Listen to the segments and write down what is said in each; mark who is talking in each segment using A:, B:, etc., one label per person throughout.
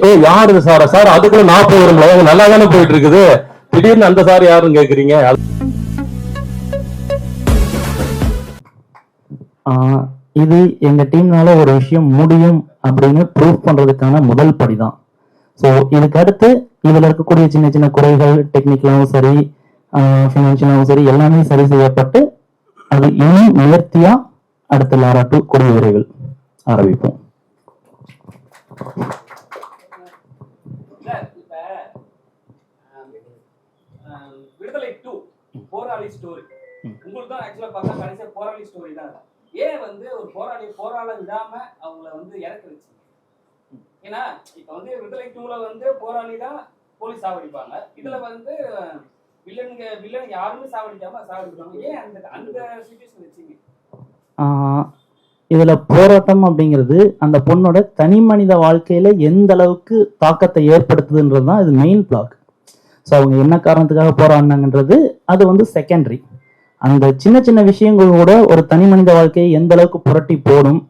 A: ஏ யாரு சார? சார் அதுக்குள்ள நாற்பது வரும் நல்லா தானே போயிட்டு இருக்குது திடீர்னு அந்த சார் யாருன்னு கேக்குறீங்க?
B: ஆஹ் இது எங்க டீம்னால ஒரு விஷயம் முடியும் அப்படின்னு ப்ரூவ் பண்றதுக்கான முதல் படிதான். ஸோ இதுக்கு அடுத்து இதுல இருக்கக்கூடிய சின்ன சின்ன குறைகள் டெக்னிக்கலாவும் சரி ஃபினான்ஷியலாவும் சரி எல்லாமே சரி செய்யப்பட்டு அது இன்னும் நேர்த்தியா அடுத்த லாரா டூ கூடிய விரைவில் ஆரம்பிப்போம்
C: இல்ல, இப்ப, ஆம், ஆம், விடுதலை டூ போராளி ஸ்டோரி உங்களுக்கு தான் ஆக்சுவலா பார்த்தா கடைசியா போராளி ஸ்டோரி தான். ஏன் வந்து ஒரு போராளி போராட விடாம அவங்கள வந்து இறக்க வச்சு ஏன்னா இப்ப வந்து விடுதலை டூல வந்து போராளி தான் போலீஸ் சாவடிப்பாங்க. இதுல வந்து வில்லனுங்க வில்லன் யாருமே சாவடிக்காம சாவடிப்பாங்க. ஏன் அந்த அந்த சுச்சுவேஷன் வச்சீங்க?
B: இதுல போராட்டம் அப்படிங்கிறது அந்த பொண்ணோட தனி மனித வாழ்க்கையில எந்த அளவுக்கு தாக்கத்தை ஏற்படுத்துதுன்றது தான் இது மெயின் பிளாக் ஸோ அவங்க என்ன காரணத்துக்காக போராடினாங்கன்றது அது வந்து செகண்டரி அந்த சின்ன சின்ன விஷயங்கள் கூட ஒரு தனி மனித வாழ்க்கையை எந்த அளவுக்கு புரட்டி போடும்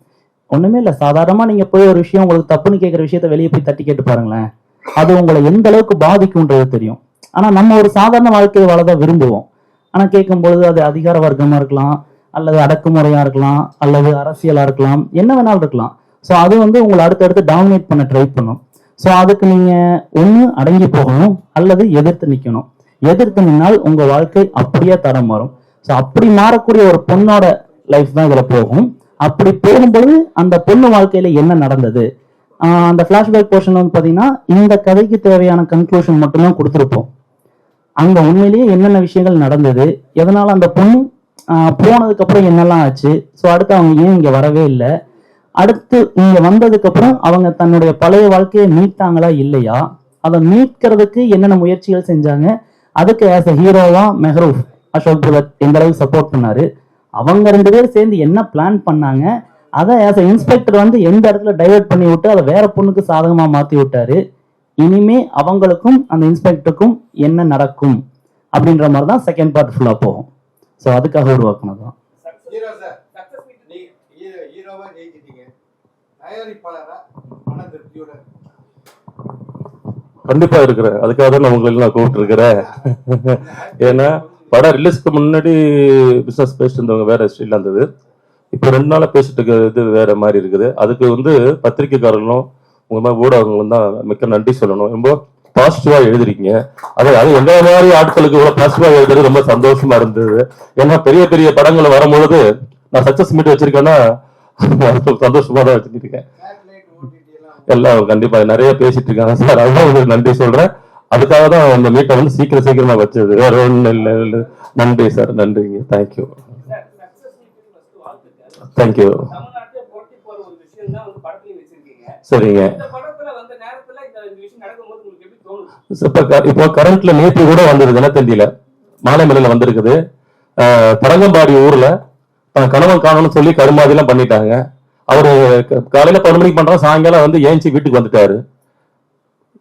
B: ஒன்றுமே இல்லை. சாதாரணமாக நீங்கள் போய் ஒரு விஷயம் உங்களுக்கு தப்புன்னு கேட்குற விஷயத்த வெளியே போய் தட்டி கேட்டு பாருங்களேன். அது உங்களை எந்த அளவுக்கு பாதிக்கும்ன்றது தெரியும். ஆனால் நம்ம ஒரு சாதாரண வாழ்க்கையை வாழ விரும்புவோம். ஆனால் கேட்கும்பொழுது அது அதிகார வர்க்கமாக இருக்கலாம் அல்லது அடக்குமுறையாக இருக்கலாம் அல்லது அரசியலாக இருக்கலாம் என்ன வேணாலும் இருக்கலாம். ஸோ அது வந்து உங்களை அடுத்தடுத்து டாமினேட் பண்ண ட்ரை பண்ணும். ஸோ அதுக்கு நீங்கள் ஒன்று அடங்கி போகணும் அல்லது எதிர்த்து நிற்கணும் எதிர்த்து நின்னால் உங்கள் வாழ்க்கை அப்படியே தரம் மாறும். ஸோ அப்படி மாறக்கூடிய ஒரு பொண்ணோட லைஃப் தான் இதில் போகும். அப்படி போகும்போது அந்த பொண்ணு வாழ்க்கையில் என்ன நடந்தது? அந்த ஃப்ளாஷ்பேக் போர்ஷன் வந்து பார்த்தீங்கன்னா இந்த கதைக்கு தேவையான கன்க்ளூஷன் மட்டும்தான் கொடுத்துருப்போம். அந்த உண்மையிலேயே என்னென்ன விஷயங்கள் நடந்தது? எதனால் அந்த பொண்ணு போனதுக்கப்புறம் என்னெல்லாம் ஆச்சு? ஸோ அடுத்து அவங்க ஏன் இங்கே வரவே இல்லை? அடுத்து இங்க வந்ததுக்கு அப்புறம் அவங்க தன்னுடைய பழைய வாழ்க்கையை மீட்டாங்களா இல்லையா? அதை மீட்கிறதுக்கு என்னென்ன முயற்சிகள் செஞ்சாங்க? அதுக்கு ஆஸ் அ ஹீரோவா மெஹரூப் அசோக் புலத் எந்த அளவுக்கு சப்போர்ட் பண்ணாரு. அவங்க ரெண்டு பேரும் சேர்ந்து என்ன பிளான் பண்ணாங்க? அதை ஆஸ் அ இன்ஸ்பெக்டர் வந்து எந்த இடத்துல டைவர்ட் பண்ணி விட்டு அதை வேற பொண்ணுக்கு சாதகமா மாத்தி விட்டாரு. இனிமே அவங்களுக்கும் அந்த இன்ஸ்பெக்டருக்கும் என்ன நடக்கும்? அப்படின்ற மாதிரி தான் செகண்ட் பார்ட் ஃபுல்லாக போகும். ஸோ அதுக்காக உருவாக்குனது தான்
D: ஹீரோ சார்
C: சக்சஸ் மீட்
D: நீ ஹீரோ ஹீரோவா ஜெயிச்சிட்டீங்க தயாரிப்பாளரா மன திருப்தியோட
A: கண்டிப்பா இருக்கிறேன். அதுக்காக தான் நான் உங்களை நான் கூப்பிட்டு இருக்கிறேன் ஏன்னா படம் ரிலீஸ்க்கு முன்னாடி பிசினஸ் பேசிட்டு இருந்தவங்க வேற ஸ்டைல இருந்தது. இப்போ ரெண்டு நாளா பேசிட்டு இருக்கிறது வேற மாதிரி இருக்குது. அதுக்கு வந்து பத்திரிக்கைக்காரர்களும் உங்க மாதிரி ஊடகங்களும் தான் மிக்க நன்றி சொல்லணும். ரொம்ப பாசிட்டிவா எழுதிருக்கீங்க அது அது எந்த மாதிரி ஆட்களுக்கு இவ்வளவு பாசிட்டிவா எழுதுறது ரொம்ப சந்தோஷமா இருந்தது. ஏன்னா பெரிய பெரிய படங்கள் வரும்பொழுது நான் சக்சஸ் மீட் வச்சிருக்கேன்னா சந்தோஷமா தான்
D: வச்சுட்டு இருக்கேன். எல்லாம்
A: கண்டிப்பாக கண்டிப்பா நிறைய பேசிட்டு இருக்காங்க. சார் அதுதான் உங்களுக்கு நன்றி சொல்றேன். அதுக்காக தான் அந்த மீட்டை வந்து சீக்கிரம் சீக்கிரமா வச்சது. வேற ஒன்றும் இல்லை இல்லை. நன்றி சார் நன்றிங்க. தேங்க்யூ தேங்க்யூ சரிங்க. க- இப்போ கரண்ட்ல நேற்று கூட வந்தது தெரியல மாலைமலையில வந்திருக்குது. பரங்கம்பாடி ஊரில் ஊர்ல தன் கணவன் காணணும்னு சொல்லி கருமாதிலாம் பண்ணிட்டாங்க. அவரு காலையில பன்னெண்டு மணிக்கு பண்றோம் சாயங்காலம் வந்து ஏஞ்சி வீட்டுக்கு வந்துட்டாரு.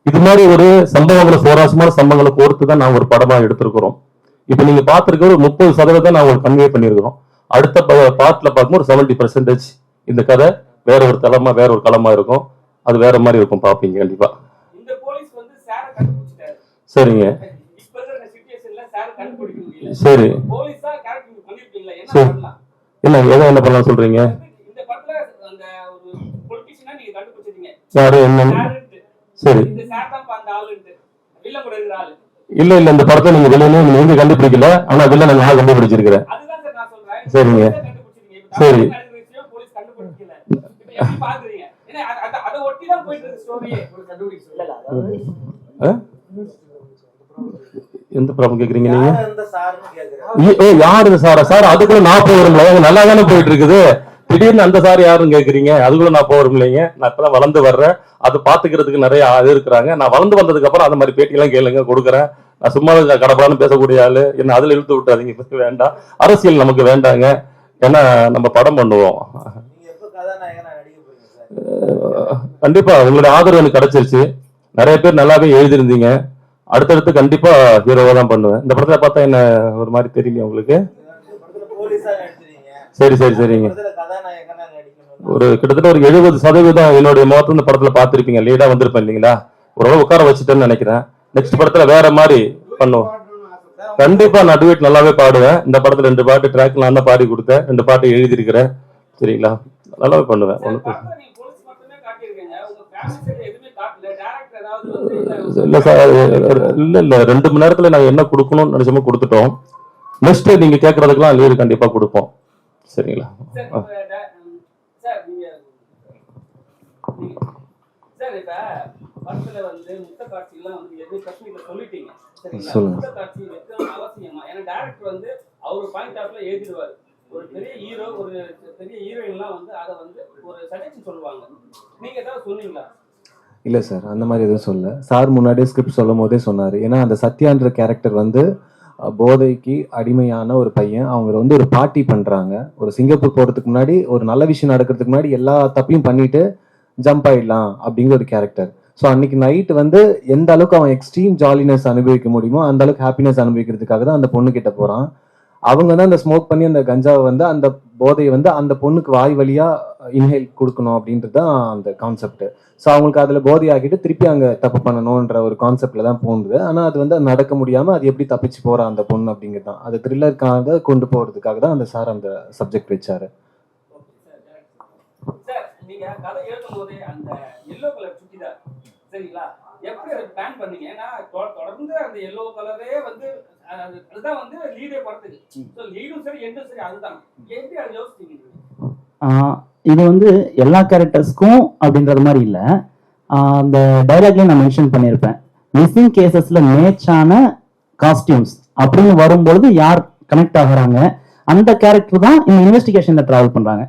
A: இது மாதிரி ஒரு சம்பவங்களை சுவாரஸ்யமான சம்பவங்களை கோர்த்து தான் நாங்க ஒரு படமா எடுத்திருக்கிறோம். இப்ப நீங்க பார்த்திருக்க ஒரு முப்பது சதவீதம் நான் உங்களுக்கு கன்வே பண்ணியிருக்கிறோம். அடுத்த பார்ட்ல பார்க்கும்போது ஒரு செவன்டி பர்சன்டேஜ் இந்த கதை வேற ஒரு தளமா வேற ஒரு களமா இருக்கும். அது வேற மாதிரி இருக்கும் பாப்பீங்க கண்டிப்பா.
C: இந்த போலீஸ் வந்து சார கண்டுபிடிச்சிட்டாரு.
A: சரிங்க.
C: சிச்சுவேஷன்ல சார கேரக்டர் பண்ணிருப்பீங்களா என்ன. பண்ணலாம்
A: என்ன எதை என்ன பண்ணலாம் சொல்றீங்க?
C: இந்த படத்துல அந்த ஒரு பொலிட்டிஷியனா நீங்க கண்டுபிடிச்சிட்டீங்க.
A: யாரு என்ன. சரி இல்ல இல்ல இந்த படத்தை நீங்க வெளியில நீங்க எங்க கண்டுபிடிக்கல? ஆனா வெளில நான் கண்டுபிடிச்சிருக்கிறேன்.
C: அதுதான் சார் நான் சொல்றேன்.
A: சரிங்க. சரி.
C: தமிழ்நாடு
A: எந்த ப்ராப்ளம் கேக்குறீங்க நீங்க? ஏ, யாரு இது சாரா? சார் அதுக்குள்ள நாற்பது வருங்களா நல்லா தானே போயிட்டு இருக்குது திடீர்னு அந்த சார் யாருன்னு கேக்குறீங்க? அதுக்குள்ள நான் போறோம் இல்லைங்க நான் இப்பதான் வளர்ந்து வர்றேன். அது பாத்துக்கிறதுக்கு நிறைய ஆள் இருக்கிறாங்க. நான் வளர்ந்து வந்ததுக்கு அப்புறம் அந்த மாதிரி பேட்டியெல்லாம் கேளுங்க கொடுக்குறேன். நான் சும்மா கடப்படான்னு பேசக்கூடிய ஆளு. என்ன அதுல இழுத்து விட்டாதீங்க வேண்டாம். அரசியல் நமக்கு வேண்டாங்க. ஏன்னா நம்ம படம் பண்ணுவோம். கண்டிப்பா. உங்களோட ஆதரவு எனக்கு கிடைச்சிருச்சு. நிறைய பேர் நல்லாவே எழுதியிருந்தீங்க. அடுத்தடுத்து கண்டிப்பா ஹீரோவா தான் பண்ணுவேன். இந்த படத்துல பார்த்தா என்ன ஒரு மாதிரி தெரியல உங்களுக்கு? சரி சரி சரிங்க. ஒரு கிட்டத்தட்ட ஒரு எழுபது சதவீதம் என்னுடைய முகத்தை இந்த படத்துல பார்த்துருப்பீங்க. லீடா வந்திருப்பேன் இல்லைங்களா? ஓரளவு உட்கார வச்சுட்டேன்னு நினைக்கிறேன். நெக்ஸ்ட் படத்துல வேற மாதிரி பண்ணுவோம். கண்டிப்பா நான் duet நல்லாவே பாடுவேன். இந்த படத்துல ரெண்டு பாட்டு ட்ராக் நான் தான் பாடி கொடுத்தேன். ரெண்டு பாட்டு எழுதியிருக்கிறேன். சரிங்களா? நல்லாவே பண்ணுவேன்.
C: ஒன்று
A: இல்ல சார் இல்ல இல்ல ரெண்டு மணி நேரத்துல நாங்க என்ன கொடுக்கணும்னு நினைச்சோமோ கொடுத்துட்டோம் நெக்ஸ்ட் நீங்க கேட்கறதுக்கெல்லாம் லீடு கண்டிப்பா கொடுப்போம் சரிங்களா
C: படத்துல வந்து முத்த காட்சியெல்லாம் வந்து எதுவும் பிரச்சனைகளை சொல்லிட்டீங்க. சரிங்களா? முத்த காட்சி வைக்கணும் அவசியமா? ஏன்னா வந்து அவர் point of view ல எழுதிடுவாரு. ஒரு பெரிய ஹீரோ ஒரு பெரிய ஹீரோயின்லாம் வந்து அதை வந்து ஒரு சஜஷன் சொல்லுவாங்க நீங்க ஏதாவது சொன்னீங்களா
E: இல்லை சார் அந்த மாதிரி எதுவும் சொல்ல. சார் முன்னாடியே ஸ்கிரிப்ட் சொல்லும் போதே சொன்னார். ஏன்னா அந்த சத்யான்ற கேரக்டர் வந்து போதைக்கு அடிமையான ஒரு பையன். அவங்க வந்து ஒரு பார்ட்டி பண்ணுறாங்க ஒரு சிங்கப்பூர் போகிறதுக்கு முன்னாடி ஒரு நல்ல விஷயம் நடக்கிறதுக்கு முன்னாடி எல்லா தப்பையும் பண்ணிட்டு ஜம்ப் ஆயிடலாம் அப்படிங்கிற ஒரு கேரக்டர் ஸோ அன்னைக்கு நைட் வந்து எந்த அளவுக்கு அவன் எக்ஸ்ட்ரீம் ஜாலினஸ் அனுபவிக்க முடியுமோ அந்த அளவுக்கு ஹாப்பினஸ் அனுபவிக்கிறதுக்காக தான் அந்த பொண்ணு கிட்ட போகிறான் அவங்க தான் அந்த ஸ்மோக் பண்ணி அந்த கஞ்சாவை வந்து அந்த போதையை வந்து அந்த பொண்ணுக்கு வாய் வழியா இன்ஹேல் கொடுக்கணும் அப்படின்றது தான் அந்த கான்செப்ட் ஸோ அவங்களுக்கு அதில் போதையாகிட்டு திருப்பி அங்கே தப்பு பண்ணணுன்ற ஒரு கான்செப்டில் தான் போகுது. ஆனால் அது வந்து நடக்க முடியாமல் அது எப்படி தப்பிச்சு போகிற அந்த பொண்ணு அப்படிங்கிறது தான். அது த்ரில்லருக்காக கொண்டு போகிறதுக்காக தான் அந்த சார் அந்த சப்ஜெக்ட் வச்சார்.
C: கதை எழுதும் போதே அந்த எல்லோ கலர் சுட்டிதார் சரிங்களா? எப்படி பிளான் பண்ணீங்க? ஏன்னா தொடர்ந்து அந்த எல்லோ கலரே வந்து அதுதான் வந்து லீடே படத்துக்கு. ஸோ லீடும் சரி எண்டும் சரி அதுதான். எப்படி அதை யோசிச்சீங்க
B: இது வந்து எல்லா கேரக்டர்ஸ்க்கும் அப்படின்றது மாதிரி இல்லை. அந்த டைலாக்லேயும் நான் மென்ஷன் பண்ணியிருப்பேன். மிஸ்ஸிங் கேசஸ்ல மேட்சான காஸ்டியூம்ஸ் அப்படின்னு வரும்பொழுது யார் கனெக்ட் ஆகுறாங்க? அந்த கேரக்டர் தான் இந்த இன்வெஸ்டிகேஷன்ல டிராவல் பண்றாங்க.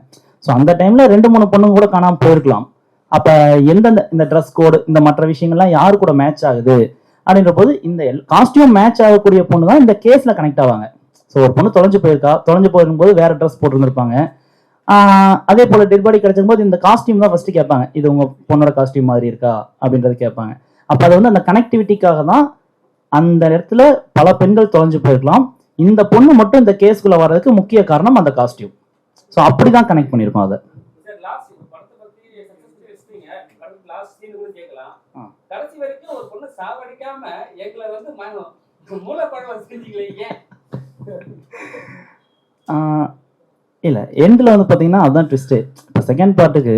B: ஸோ அந்த டைம்ல ரெண்டு மூணு பொண்ணுங்க கூட காணாம போயிருக்கலாம். அப்ப எந்தெந்த இந்த ட்ரெஸ் கோடு இந்த மற்ற விஷயங்கள்லாம் யாரு கூட மேட்ச் ஆகுது? அப்படின்ற போது இந்த காஸ்டியூம் மேட்ச் ஆகக்கூடிய பொண்ணு தான் இந்த கேஸ்ல கனெக்ட் ஆவாங்க. ஸோ ஒரு பொண்ணு தொலைஞ்சு போயிருக்கா தொலைஞ்சு போயிருக்கும்போது வேற ட்ரெஸ் போட்டிருந்திருப்பாங்க. அதே போல டெட் பாடி கிடைச்சும் போது இந்த காஸ்டியூம் தான் ஃபர்ஸ்ட் கேட்பாங்க. இது உங்க பொண்ணோட காஸ்டியூம் மாதிரி இருக்கா? அப்படின்றது கேட்பாங்க. அப்ப அது வந்து அந்த கனெக்டிவிட்டிக்காக தான் அந்த இடத்துல பல பெண்கள் தொலைஞ்சு போயிருக்கலாம். இந்த பொண்ணு மட்டும் இந்த கேஸ்க்குள்ள வர்றதுக்கு முக்கிய காரணம் அந்த காஸ்டியூம் ஸோ அப்படிதான் கனெக்ட் பண்ணியிருக்கோம் அதை.
C: கடைசி வரைக்கும் ஒரு பொண்ணு சாவடிக்காம எங்களை வந்து ம- மூலப்படம் செஞ்சீங்களே ஏன்
B: எண்டில் வந்து பார்த்தீங்கன்னா அதுதான் ட்விஸ்ட்டு இப்போ செகண்ட் பார்ட்டுக்கு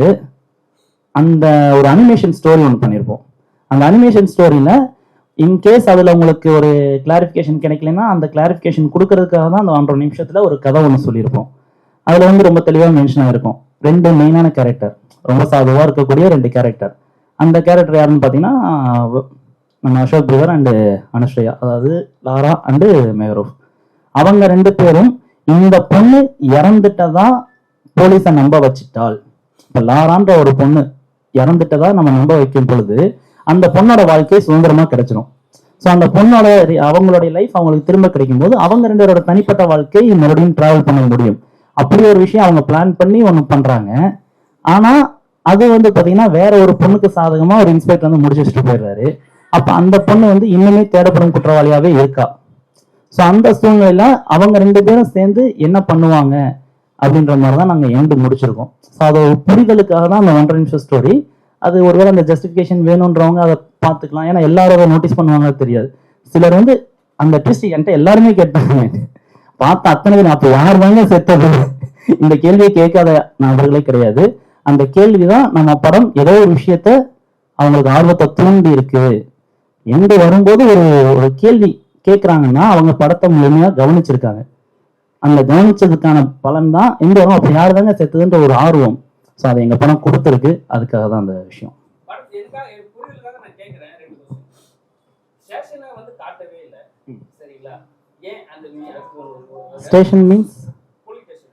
B: அந்த ஒரு அனிமேஷன் ஸ்டோரி ஒன்று பண்ணியிருப்போம் அந்த அனிமேஷன் ஸ்டோரியில் இன்கேஸ் அதில் உங்களுக்கு ஒரு கிளாரிஃபிகேஷன் கிடைக்கலன்னா அந்த கிளாரிஃபிகேஷன் கொடுக்கறதுக்காக தான் அந்த ஒன்றரை நிமிஷத்தில் ஒரு கதை ஒன்று சொல்லியிருப்போம் அதில் வந்து ரொம்ப தெளிவாக மென்ஷன் ஆகிருக்கும் ரெண்டு மெயினான கேரக்டர் ரொம்ப சாதுவாக இருக்கக்கூடிய ரெண்டு கேரக்டர் அந்த கேரக்டர் யாருன்னு பார்த்தீங்கன்னா நம்ம அசோக் பிரதர் அண்டு அனுஷ்யா அதாவது லாரா அண்டு மேகரூப். அவங்க ரெண்டு பேரும் இந்த பொண்ணு இறந்துட்டதா போலீஸை நம்ப வச்சிட்டாள். இப்போ லாரான்ற ஒரு பொண்ணு இறந்துட்டதா நம்ம நம்ப வைக்கும் பொழுது அந்த பொண்ணோட வாழ்க்கை சுதந்திரமாக கிடைச்சிடும் ஸோ அந்த பொண்ணோட அவங்களுடைய லைஃப் அவங்களுக்கு திரும்ப கிடைக்கும் போது அவங்க ரெண்டு பேரோட தனிப்பட்ட வாழ்க்கை மறுபடியும் ட்ராவல் பண்ண முடியும். அப்படி ஒரு விஷயம் அவங்க பிளான் பண்ணி ஒன்று பண்ணுறாங்க ஆனால் அது வந்து பாத்தீங்கன்னா வேற ஒரு பொண்ணுக்கு சாதகமா ஒரு இன்ஸ்பெக்டர் வந்து முடிச்சு வச்சுட்டு போயிடுறாரு. அப்ப அந்த பொண்ணு வந்து இன்னுமே தேடப்படும் குற்றவாளியாவே இருக்கா? ஸோ அந்த சூழ்நிலையில அவங்க ரெண்டு பேரும் சேர்ந்து என்ன பண்ணுவாங்க அப்படின்ற மாதிரி தான் நாங்கள் எண்டு முடிச்சிருக்கோம். ஸோ அதை ஒரு புரிதலுக்காக தான் அந்த ஒன்றரை நிமிஷம் ஸ்டோரி அது ஒருவேளை அந்த ஜஸ்டிஃபிகேஷன் வேணுன்றவங்க அதை பார்த்துக்கலாம். ஏன்னா எல்லாரும் அதை நோட்டீஸ் பண்ணுவாங்க தெரியாது. சிலர் வந்து அந்த ட்விஸ்ட் என்கிட்ட எல்லாருமே கேட்டாங்க. பார்த்த அத்தனை பேர் அப்போ யார் தாங்க செத்தது? இந்த கேள்வியை கேட்காத நபர்களே கிடையாது. அந்த கேள்வி தான் நம்ம படம் ஏதோ ஒரு விஷயத்த அவங்களுக்கு ஆர்வத்தை தூண்டி இருக்கு. எங்க வரும்போது ஒரு ஒரு கேள்வி கேட்குறாங்கன்னா அவங்க படத்தை முழுமையா கவனிச்சிருக்காங்க. அந்த கவனிச்சதுக்கான பலன் தான் எங்க வரும். அப்ப யாரு தாங்க செத்துதுன்ற ஒரு ஆர்வம். ஸோ அதை எங்க படம் கொடுத்துருக்கு. அதுக்காக தான் அந்த விஷயம்.
C: படத்து எதுக்காக என் புரிதலுக்காக நான் கேட்கிறேன் ரெண்டு கொஸ்டின் ஸ்டேஷனை வந்து காட்டவே இல்லை சரிங்களா ஏன் அந்த
B: ஸ்டேஷன் மீன்ஸ்
C: போலீஸ் ஸ்டேஷன்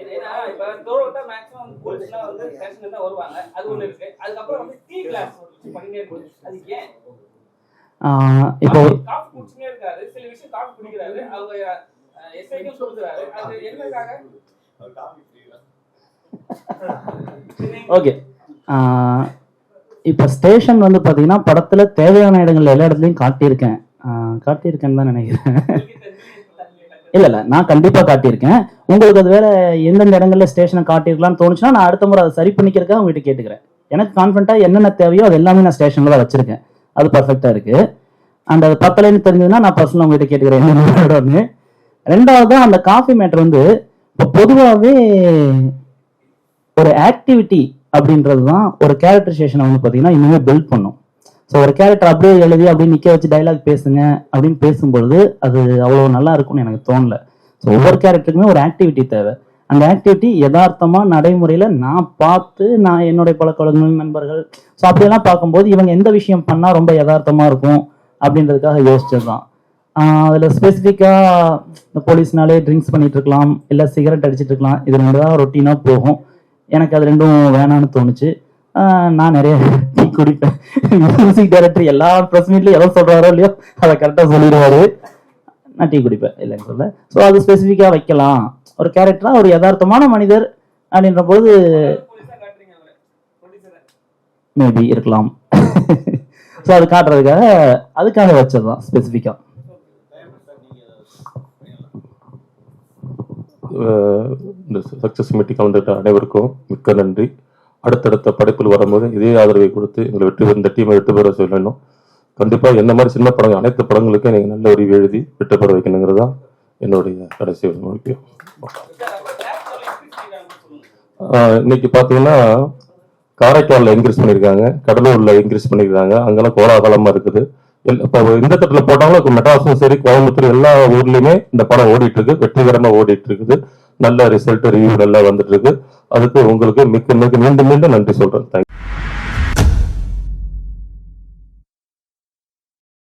C: ஏன்னா இப்ப தோறுட்டா மேக்ஸிமம் போலீஸ்லாம் வந்து ஸ்டேஷன்ல தான் வருவாங்க. அது ஒண்ணு இருக்கு. அதுக்கப்புறம் வந்து டீ கிளாஸ் பண்ணிட்டே இருக்கு அது ஏன்?
B: இப்போ
C: அவர் காஃபி குடிச்சுனே இருக்காரு. சில விஷயம் காஃபி குடிக்கிறாரு. அவங்க எஸ்ஐக்கும் கொடுக்குறாரு. அது என்னக்காக
B: ஓகே. இப்போ ஸ்டேஷன் வந்து பார்த்தீங்கன்னா படத்தில் தேவையான இடங்கள் எல்லா இடத்துலையும் காட்டியிருக்கேன். காட்டியிருக்கேன்னு தான் நினைக்கிறேன். இல்ல இல்ல. நான் கண்டிப்பா காட்டியிருக்கேன். உங்களுக்கு அது வேற எந்தெந்த இடங்கள்ல ஸ்டேஷனை காட்டியிருக்கலாம்னு தோணுச்சுன்னா நான் அடுத்த முறை அதை சரி பண்ணிக்கிறதுக்காக உங்ககிட்ட கேட்டுக்கிறேன். எனக்கு கான்ஃபிடண்டா என்னென்ன தேவையோ அது எல்லாமே நான் ஸ்டேஷன்ல தான் வச்சிருக்கேன். அது பர்ஃபெக்டா இருக்கு. அண்ட் அது பத்தலைன்னு தெரிஞ்சதுன்னா நான் பர்சனலாக உங்ககிட்ட கேட்டுக்கிறேன் என்னென்ன ரெண்டாவது அந்த காஃபி மேட்டர் வந்து இப்போ பொதுவாகவே ஒரு ஆக்டிவிட்டி அப்படின்றது தான் ஒரு கேரக்டரைசேஷனை வந்து பார்த்தீங்கன்னா இன்னுமே பில்ட் பண்ணும். ஸோ ஒரு கேரக்டர் அப்படியே எழுதி அப்படியே நிற்க வச்சு டைலாக் பேசுங்க அப்படின்னு பேசும்பொழுது அது அவ்வளோ நல்லா இருக்கும்னு எனக்கு தோணல. ஸோ ஒவ்வொரு கேரக்டருக்குமே ஒரு ஆக்டிவிட்டி தேவை. அந்த ஆக்டிவிட்டி யதார்த்தமாக நடைமுறையில் நான் பார்த்து நான் என்னுடைய பழக்கவழக்கங்கள் நண்பர்கள் ஸோ அப்படியெல்லாம் பார்க்கும்போது இவங்க எந்த விஷயம் பண்ணால் ரொம்ப யதார்த்தமாக இருக்கும் அப்படின்றதுக்காக யோசிச்சது தான் அதில் ஸ்பெசிஃபிக்காக இந்த போலீஸ்னாலே ட்ரிங்க்ஸ் பண்ணிட்டு இருக்கலாம் இல்லை சிகரெட் அடிச்சிட்டு இருக்கலாம். இது ரெண்டு தான் ரொட்டீனாக போகும். எனக்கு அது ரெண்டும் வேணான்னு தோணுச்சு. நான் நிறைய குடிப்பேன் மியூசிக் டைரக்டர் எல்லா ப்ரெஸ் மீட்லையும் எதை சொல்கிறாரோ இல்லையோ அதை கரெக்டாக சொல்லிடுவாரு. நான் டீ குடிப்பேன் இல்லைன்னு சொல்ல ஸோ அது ஸ்பெசிஃபிக்காக வைக்கலாம். ஒரு கேரக்டராக ஒரு யதார்த்தமான மனிதர் அப்படின்ற போது மேபி இருக்கலாம். ஸோ அது காட்டுறதுக்காக அதுக்காக வச்சது தான் ஸ்பெசிஃபிக்காக
A: இந்த சக்சஸ் மீட்டிங் கலந்துட்ட அனைவருக்கும் மிக்க நன்றி. அடுத்தடுத்த படைப்பில் வரும்போது இதே ஆதரவை கொடுத்து எங்களை வெற்றி பெற- இந்த டீமை வெற்றி பெற சொல்லணும். கண்டிப்பாக என்ன மாதிரி சின்ன படங்கள் அனைத்து படங்களுக்கும் நீங்கள் நல்ல ஒரு எழுதி வெற்றி பெற வைக்கணுங்கிறது தான் என்னுடைய கடைசி முக்கியம் இன்னைக்கு பார்த்தீங்கன்னா காரைக்காலில் இன்க்ரீஸ் பண்ணியிருக்காங்க கடலூரில் இன்க்ரீஸ் பண்ணியிருக்காங்க. அங்கெல்லாம் கோலாகலமாக இருக்குது. இப்போ இந்த தட்டுல போட்டாலும் இப்போ மெட்ராஸும் சரி கோயம்புத்தூர் எல்லா ஊர்லேயுமே இந்த படம் ஓடிட்டு இருக்கு வெற்றிகரமா ஓடிட்டு இருக்குது. நல்ல ரிசல்ட் ரிவ்யூ நல்லா வந்துட்டு இருக்கு. அதுக்கு உங்களுக்கு மிக்க மிக மீண்டும் மீண்டும் நன்றி சொல்றேன். தேங்க்யூ